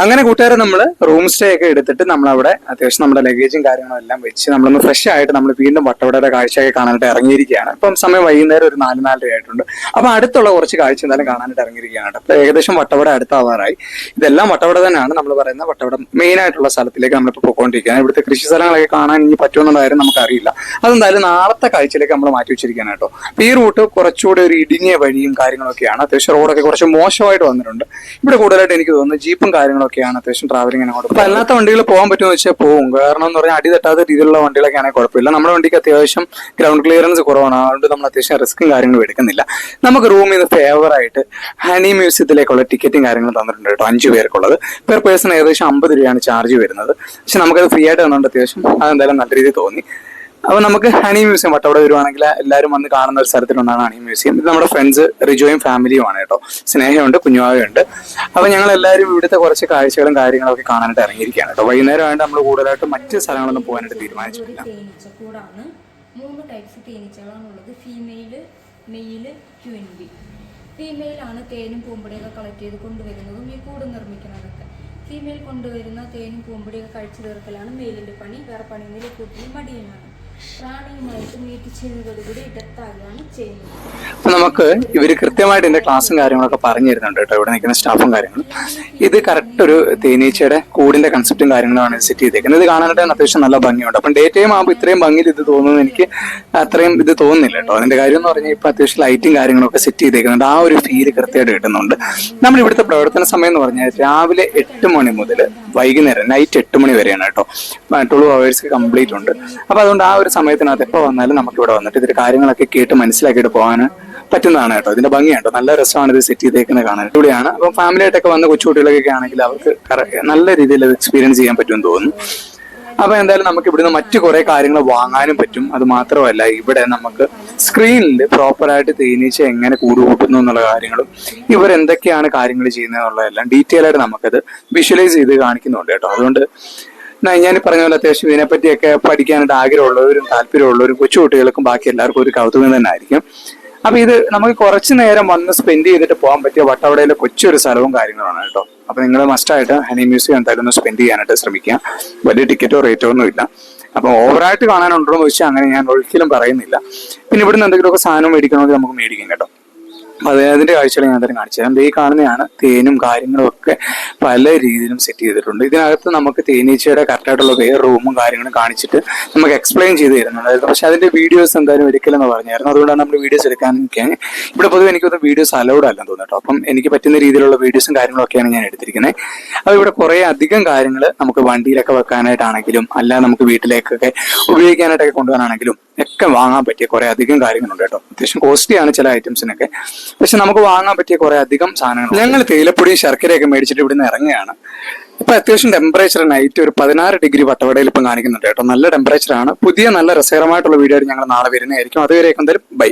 അങ്ങനെ കൂട്ടുകാരെ നമ്മൾ റൂം സ്റ്റേ ഒക്കെ എടുത്തിട്ട് നമ്മൾ അവിടെ അത്യാവശ്യം നമ്മുടെ ലഗേജും കാര്യങ്ങളും എല്ലാം വെച്ച് നമ്മളൊന്ന് ഫ്രഷ് ആയിട്ട് നമ്മൾ വീണ്ടും വട്ടവടയുടെ കാഴ്ചയൊക്കെ കാണാനായിട്ട് ഇറങ്ങിയിരിക്കുകയാണ്. ഇപ്പം സമയം വൈകുന്നേരം ഒരു നാല് നാലര ആയിട്ടുണ്ട്. അപ്പൊ അടുത്തുള്ള കുറച്ച് കാഴ്ച എന്തായാലും കാണാനായിട്ട് ഇറങ്ങിയിരിക്കുകയാണ് അപ്പൊ ഏകദേശം വട്ടവട അടുത്താവാറായി. ഇതെല്ലാം വട്ടവട തന്നെയാണ്. നമ്മൾ പറയുന്ന വട്ടവട മെയിൻ ആയിട്ടുള്ള സ്ഥലത്തിലേക്ക് നമ്മളിപ്പോൾ പോയിക്കൊണ്ടിരിക്കുകയാണ്. ഇവിടുത്തെ കൃഷി സ്ഥലങ്ങളൊക്കെ കാണാൻ ഇനി പറ്റുമെന്നുള്ള നമുക്കറിയില്ല. അതെന്തായാലും നാളത്തെ കാഴ്ചയിലേക്ക് നമ്മൾ മാറ്റി വെച്ചിരിക്കുകയാണ് കേട്ടോ. ഈ റൂട്ട് കുറച്ചുകൂടി ഒരു ഇടുങ്ങിയ വഴിയും കാര്യങ്ങളൊക്കെയാണ്. അത്യാവശ്യം റോഡൊക്കെ കുറച്ച് മോശമായിട്ട് വന്നിട്ടുണ്ട്. ഇവിടെ കൂടുതലായിട്ട് എനിക്ക് തോന്നുന്നു ജീപ്പും കാര്യങ്ങളൊക്കെയാണ് അത്യാവശ്യം ട്രാവലിംഗ് അങ്ങോട്ട് അപ്പൊ അല്ലാത്ത വണ്ടികൾ പോകാൻ പറ്റുമെന്ന് വെച്ചാൽ പോകും കാരണം എന്ന് പറഞ്ഞാൽ അടി തട്ടാത്ത രീതിയിലുള്ള വണ്ടികളൊക്കെ ആണെങ്കിൽ കുഴപ്പമില്ല. നമ്മുടെ വണ്ടിക്ക് അത്യാവശ്യം ഗ്രൗണ്ട് ക്ലിയറൻസ് കുറവാണ്. അതുകൊണ്ട് നമ്മൾ അത്യാവശ്യം റിസ്ക്കും കാര്യങ്ങളും എടുക്കുന്നില്ല. നമുക്ക് റൂമിൽ നിന്ന് ഫേവറായിട്ട് ഹണി മ്യൂസിയത്തിലേക്കുള്ള ടിക്കറ്റും കാര്യങ്ങളും തന്നിട്ടുണ്ട് കേട്ടോ. അഞ്ച് പേർക്കുള്ളത്. പെർ പേഴ്സൺ ഏകദേശം അമ്പത് രൂപയാണ് ചാർജ് വരുന്നത്. പക്ഷെ നമുക്കത് ഫ്രീ ആയിട്ട് തന്നുകൊണ്ട് അത്യാവശ്യം അതെന്തായാലും നല്ല രീതിയിൽ തോന്നി. അപ്പൊ നമുക്ക് ഹണി മ്യൂസിയം വട്ടവിടെ വരുവാണെങ്കിൽ എല്ലാവരും വന്ന് കാണുന്ന ഒരു സ്ഥലത്തിലൊന്നാണ് ഹണി മ്യൂസിയം. ഇത് നമ്മുടെ ഫ്രണ്ട്സ് റിജോയും ഫാമിലിയും ആണ് കേട്ടോ. സ്നേഹമുണ്ട് കുഞ്ഞുവാവയുണ്ട്. അപ്പൊ ഞങ്ങൾ എല്ലാവരും ഇവിടുത്തെ കുറച്ച് കാഴ്ചകളും കാര്യങ്ങളൊക്കെ കാണാനായിട്ട് ഇറങ്ങിയിരിക്കുകയാണ് കേട്ടോ. വൈകുന്നേരം ആയിട്ട് നമ്മൾ കൂടുതലായിട്ട് മറ്റ് സ്ഥലങ്ങളൊന്നും പോകാനായിട്ട് തീരുമാനിച്ചിട്ടില്ല. മൂന്ന് ടൈപ്സ് തേനും പൂമ്പടിയൊക്കെ കളക്ട് ചെയ്ത് കൊണ്ടുവരുന്നതും ഈ കൂട് നിർമ്മിക്കുന്നതൊക്കെ. ഫീമെയിൽ കൊണ്ടുവരുന്ന തേനും പൂമ്പടിയൊക്കെ കഴിച്ചു തീർക്കലാണ് മെയിലിന്റെ പണി വേറെ പണിയൊന്നും കൂട്ടിയും മടിയനാണ് നമുക്ക് ഇവർ കൃത്യമായിട്ട് ഇതിന്റെ ക്ലാസ്സും കാര്യങ്ങളൊക്കെ പറഞ്ഞു തരുന്നുണ്ട് കേട്ടോ. ഇവിടെ നിൽക്കുന്ന സ്റ്റാഫും കാര്യങ്ങളും. ഇത് കറക്റ്റ് ഒരു തേനീച്ചയുടെ കൂടിന്റെ കൺസെപ്റ്റും കാര്യങ്ങളാണ് സെറ്റ് ചെയ്തേക്കുന്നത്. ഇത് കാണാനായിട്ട് അത്യാവശ്യം നല്ല ഭംഗിയുണ്ട്. അപ്പം ഡേ ടൈം ആകുമ്പോൾ ഇത്രയും ഭംഗിയിൽ ഇത് തോന്നുന്നത് എനിക്ക് അത്രയും ഇത് തോന്നുന്നില്ല കേട്ടോ. അതിന്റെ കാര്യം എന്ന് പറഞ്ഞാൽ ഇപ്പൊ അത്യാവശ്യം ലൈറ്റും കാര്യങ്ങളൊക്കെ സെറ്റ് ചെയ്തേക്കുന്നുണ്ട്. ആ ഒരു ഫീൽ കൃത്യമായിട്ട് കിട്ടുന്നുണ്ട്. നമ്മൾ ഇവിടുത്തെ പ്രവർത്തന സമയം എന്ന് പറഞ്ഞാൽ രാവിലെ എട്ട് മണി മുതൽ വൈകുന്നേരം നൈറ്റ് എട്ട് മണി വരെയാണ് കേട്ടോ. ട്വൽവ് അവേഴ്സ് കംപ്ലീറ്റ് ഉണ്ട്. അപ്പൊ അതുകൊണ്ട് ആ ഒരു സമയത്തിനകത്ത് എപ്പോൾ വന്നാലും നമുക്ക് ഇവിടെ വന്നിട്ട് ഇതിന്റെ കാര്യങ്ങളൊക്കെ കേട്ട് മനസ്സിലാക്കിയിട്ട് പോകാൻ പറ്റുന്നതാണ് കേട്ടോ. ഇതിന്റെ ഭംഗിയാണ് നല്ല രസമാണ് ഇത് സെറ്റ് ചെയ്തേക്കുന്നത് കാണാൻ. ഇവിടെയാണ് അപ്പം ഫാമിലി ആയിട്ടൊക്കെ വന്ന കൊച്ചുകുട്ടികളൊക്കെ ആണെങ്കിൽ അവർക്ക് നല്ല രീതിയിൽ അത് എക്സ്പീരിയൻസ് ചെയ്യാൻ പറ്റുമെന്ന് തോന്നുന്നു. അപ്പൊ എന്തായാലും നമുക്ക് ഇവിടുന്ന് മറ്റു കുറെ കാര്യങ്ങൾ വാങ്ങാനും പറ്റും. അത് മാത്രമല്ല ഇവിടെ നമുക്ക് സ്ക്രീനിൽ പ്രോപ്പറായിട്ട് തേനീച്ച എങ്ങനെ കൂടുകൂട്ടുന്നു എന്നുള്ള കാര്യങ്ങളും ഇവർ എന്തൊക്കെയാണ് കാര്യങ്ങൾ ചെയ്യുന്നത് എന്നുള്ളതെല്ലാം ഡീറ്റെയിൽ ആയിട്ട് നമുക്കത് വിഷ്വലൈസ് ചെയ്ത് കാണിക്കുന്നുണ്ട് കേട്ടോ. അതുകൊണ്ട് ഞാൻ പറഞ്ഞ പോലെ അത്യാവശ്യം ഇതിനെപ്പറ്റിയൊക്കെ പഠിക്കാനായിട്ട് ആഗ്രഹമുള്ളവരും താല്പര്യമുള്ളവരും കൊച്ചുകുട്ടികൾക്കും ബാക്കി എല്ലാവർക്കും ഒരു കൗതുകം തന്നെ ആയിരിക്കും. അപ്പൊ ഇത് നമുക്ക് കുറച്ച് നേരം വന്ന് സ്പെൻഡ് ചെയ്തിട്ട് പോകാൻ പറ്റിയ വട്ടവടയിലെ കൊച്ചൊരു സ്ഥലവും കാര്യങ്ങളാണ് കേട്ടോ. അപ്പൊ നിങ്ങൾ മസ്റ്റായിട്ട് ഹനി മ്യൂസിയം എന്തായാലും ഒന്ന് സ്പെൻഡ് ചെയ്യാനായിട്ട് ശ്രമിക്കുക. വലിയ ടിക്കറ്റോ റേറ്റോ ഒന്നും ഇല്ല. അപ്പൊ ഓവറായിട്ട് കാണാനുണ്ടോ എന്ന് ചോദിച്ചാൽ അങ്ങനെ ഞാൻ ഒരിക്കലും പറയുന്നില്ല. പിന്നെ ഇവിടുന്ന് എന്തെങ്കിലുമൊക്കെ സാധനം മേടിക്കണമെങ്കിൽ നമുക്ക് മേടിക്കാം കേട്ടോ. അതിന്റെ കാഴ്ചകൾ ഞാൻ തന്നെ കാണിച്ചു തരാം. ഈ കാണുന്നതാണ് തേനും കാര്യങ്ങളും ഒക്കെ പല രീതിയിലും സെറ്റ് ചെയ്തിട്ടുണ്ട്. ഇതിനകത്ത് നമുക്ക് തേനീച്ചയുടെ കറക്റ്റായിട്ടുള്ള വേറെ റൂമും കാര്യങ്ങളും കാണിച്ചിട്ട് നമുക്ക് എക്സ്പ്ലെയിൻ ചെയ്ത് തരുന്നുണ്ടായിരുന്നു പക്ഷെ അതിന്റെ വീഡിയോസ് എന്തായാലും എടുക്കില്ലെന്ന് പറഞ്ഞായിരുന്നു. അതുകൊണ്ടാണ് നമ്മൾ വീഡിയോസ് എടുക്കാൻ നിൽക്കാൻ. ഇവിടെ പൊതുവെ എനിക്കൊന്ന് വീഡിയോസ് അലൗഡ് അല്ലെന്ന് തോന്നുന്നു അപ്പം എനിക്ക് പറ്റുന്ന രീതിയിലുള്ള വീഡിയോസും കാര്യങ്ങളൊക്കെയാണ് ഞാൻ എടുത്തിരിക്കുന്നത് അപ്പോൾ ഇവിടെ കുറേ അധികം കാര്യങ്ങൾ നമുക്ക് വണ്ടിയിലൊക്കെ വെക്കാനായിട്ടാണെങ്കിലും അല്ല നമുക്ക് വീട്ടിലേക്കൊക്കെ ഉപയോഗിക്കാനായിട്ടൊക്കെ കൊണ്ടുപോകാനാണെങ്കിലും ഒക്കെ വാങ്ങാൻ പറ്റിയ കുറെ അധികം കാര്യങ്ങളുണ്ട് കേട്ടോ. അത്യാവശ്യം കോസ്റ്റ്ലി ആണ് ചില ഐറ്റംസിനൊക്കെ പക്ഷെ നമുക്ക് വാങ്ങാൻ പറ്റിയ കുറെ അധികം സാധനങ്ങൾ ഞങ്ങൾ തേയിലപ്പൊടിയും ശർക്കരയൊക്കെ മേടിച്ചിട്ട് ഇവിടുന്ന് ഇറങ്ങുകയാണ്. ഇപ്പൊ അത്യാവശ്യം ടെമ്പറേച്ചർ നൈറ്റ് ഒരു പതിനാറ് ഡിഗ്രി വട്ടവടയിൽ ഇപ്പം കാണിക്കുന്നുണ്ട് കേട്ടോ. നല്ല ടെമ്പറേച്ചർ ആണ്. പുതിയ നല്ല രസകരമായിട്ടുള്ള വീഡിയോ ഞങ്ങൾ നാളെ വരുന്നതായിരിക്കും. അതുവരെയൊക്കെ എന്തായാലും ബൈ